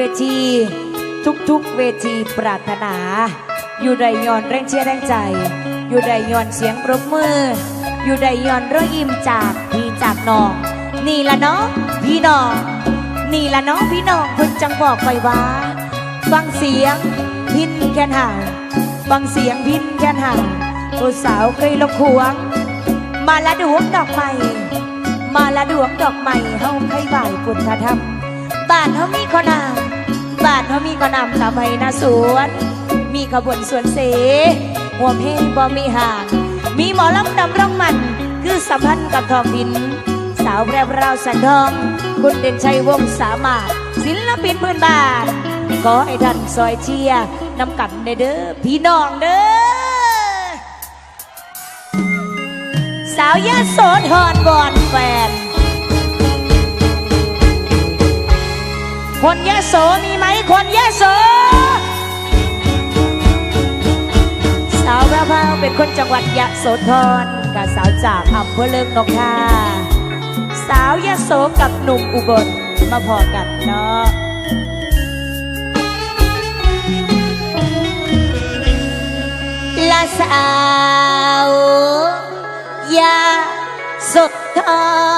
เวทีทุกๆเวทีปรารถนา อยู่ใดย้อนแรงเชียร์แรงใจ อยู่ใดย้อนเสียงปรบมือ อยู่ใดย้อนรอยยิ้มจากพี่จากน้อง นี่ละเนาะพี่น้อง นี่ละเนาะพี่น้องเพิ่นจังบอกไปว่า ฟังเสียงพินแคนห่างฟังเสียงพินแคนห่างผู้สาวเคยลบขวง มาละดวงดอกไม้มาละดวงดอกไม้เฮาไข่บ่ายปุถธรรม บ้านเฮามีขอนามบ้านเฮามีขอนามทำให้นาสวน มีขบวนสวนเสหัวเพลงบ่มีห่างมีหมอลำนำร่องมัน คือสัมพันธ์กับทองดิน สาวแพรวราวสันทอง คุณเด่นชัยวงสามารถ ศิลปินพื้นบ้านขอให้ท่านซอยเชียร์นำกันเด้อพี่น้องเด้อสาวยะโสธรบอนแฟ คนยะโสมีไหมคนยะโสสาวแววพราวเป็นคนจังหวัดยะโสธรกับสาวจากอำเภอเลิงนกทาสาวยะโสกับหนุ่มอุบลมาพอกันเนาะละสาวยะโสธร